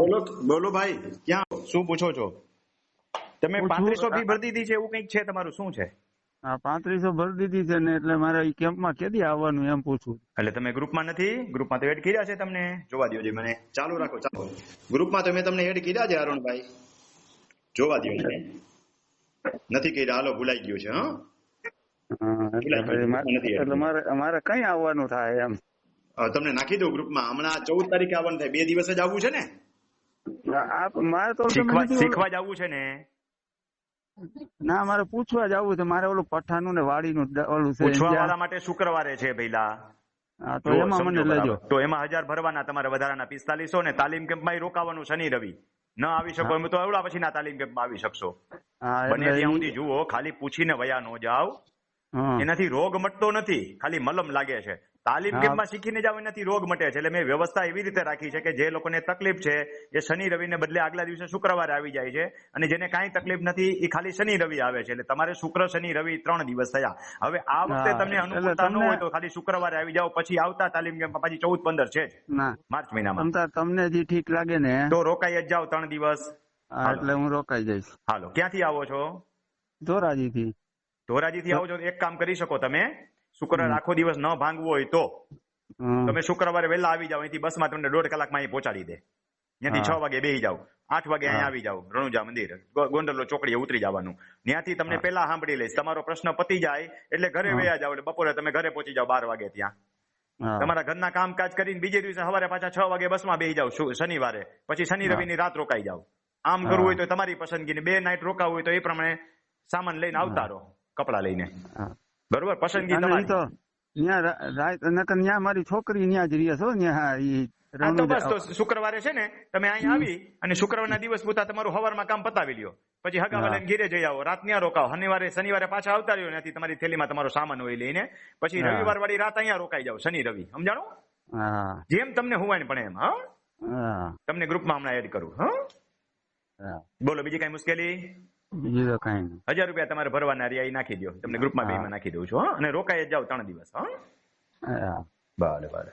બોલો બોલો ભાઈ ક્યાં શું પૂછો છો? તમે પાંત્રીસો ફી ભરી દીધી છે એવું કંઈક છે તમારું? શું છે? હા પાંત્રીસો ભરી દીધી છે ને એટલે મારે ઈ કેમ્પમાં કેદી આવવાનું એમ પૂછું. એટલે તમે ગ્રુપમાં નથી? ગ્રુપમાં તો એડ કર્યા છે તમને? જોવા દો જે મને. ચાલુ રાખો ચાલો. ગ્રુપમાં તો મેં તમને એડ કર્યા છે અરુણભાઈ. જોવા દો મને નથી કર્યા હાલો ભૂલાઈ ગયું છે હા? હા, એટલે મારે- મારે કઈ આવવાનું થાય એમ. તમને નાખી દઉં ગ્રુપમાં. હમણાં ચૌદ તારીખે આવવાનું થાય. બે દિવસ જ આવવું છે ને? મારે તો શીખવા કીધું- શીખવા જ આવવું છે ને? ના મારે પૂછવા જવું છે મારે ઓલું પઠાનું ને વાડીનું ઓલું છે પૂછવા વાળા માટે શુક્રવારે છે ભઈલા. હા તો એમાં મને લેજો. તો એમાં હજાર ભરવાના તમારે વધારાના પિસ્તાલીસો ને તાલીમ કેમ્પમાં રોકાવાનું શનિ રવિ. ન આવી શકો એમ તો અવડા પછી ના તાલીમ કેમ્પમાં આવી શકશો. બને ત્યાં સુધી જુઓ ખાલી પૂછીને વયા નો જાવ એનાથી રોગ મટતો નથી ખાલી મલમ લાગે છે. તાલીમ કેમ્પમાં શીખીને જાવ એનાથી રોગ મટે છે. એટલે મેં વ્યવસ્થા એવી રીતે રાખી છે કે જે લોકોને તકલીફ છે એ શનિ રવિને બદલે આગલા દિવસે શુક્રવારે આવી જાય છે અને જેને કાંઈ તકલીફ નથી એ ખાલી શનિ રવિ આવે છે. એટલે તમારે શુક્ર શનિ રવિ ત્રણ દિવસ થયા. હવે આ વખતે તમને અનુકૂળતા ન હોય તો ખાલી શુક્રવારે આવી જાઓ પછી આવતા તાલીમ કેમ્પમાં પછી ચૌદ પંદર છે જ. માર્ચ મહિનામાં. તમને જે ઠીક લાગે ને. તો રોકાઈ જ જાઓ ત્રણ દિવસ. એટલે હું રોકાઈ જઈશ. હાલો. ક્યાંથી આવો છો? ધોરાજી થી ધોરાજીથી આવો છો એક કામ કરી શકો તમે. શુક્રવારે આખો દિવસ ન ભાંગવો હોય તો. તમે શુક્રવારે વહેલા આવી જાવ અહીંથી બસમાં તમને દોઢ કલાકમાં અહીં પહોંચાડી દે. ત્યાંથી છ વાગે બેસી જાવ આઠ વાગે અહીંયા આવી જાવ રણુજા મંદિર ગોંડલો ચોકડીએ ઉતરી જવાનું. ત્યાંથી તમને. પેલા સાંભળી લઈશ તમારો પ્રશ્ન પતી જાય એટલે ઘરે. વયા જાઓ એટલે બપોરે તમે ઘરે પહોંચી જાવ બાર વાગે ત્યાં. તમારા ઘરના કામકાજ કરીને બીજે દિવસે સવારે પાછા છ વાગે બસમાં બેસી જાવ શનિવારે. પછી શનિ. રવિની રાત રોકાઈ જાવ આમ કરવું હોય તો તમારી પસંદગી બે નાઇટ રોકાવું હોય તો એ પ્રમાણે સામાન લઈને આવતા રહો કપડા લઈને. બરોબર પસંદગી તમારી. તો ન્યા મારી છોકરી ન્યા જ રહે છો ન્યા ઈ તો બસ તો શુક્રવારે છે ને તમે અહીં આવી અને શુક્રવારના દિવસ પૂરતા તમારું હવારમાં કામ પતાવી લ્યો. પછી હગાવા હા. લઈને જઈ આવો રાત ત્યાં રોકાવો. શનિવારે શનિવારે પાછા આવતા રહ્યો ત્યાંથી તમારી થેલીમાં તમારો સામાન હોય લઈને. પછી રવિવાર વાળી રાત અહીંયા રોકાઈ જાવ શનિ રવિ. સમજાણો? જેમ તમને હુવાય પણ એમ હા? તમને ગ્રુપમાં હમણાં એડ કરું હા. બોલો બીજી કઈ મુશ્કેલી? બીજું તો કઈ નહીં. હજાર રૂપિયા તમારે ભરવાના રહ્યા એ નાખી દો તમને ગ્રુપમાં. બેમાં નાખી દઉં છું હા. અને રોકાઈ જ જાઓ ત્રણ દિવસ હા. હા. ભલે ભલે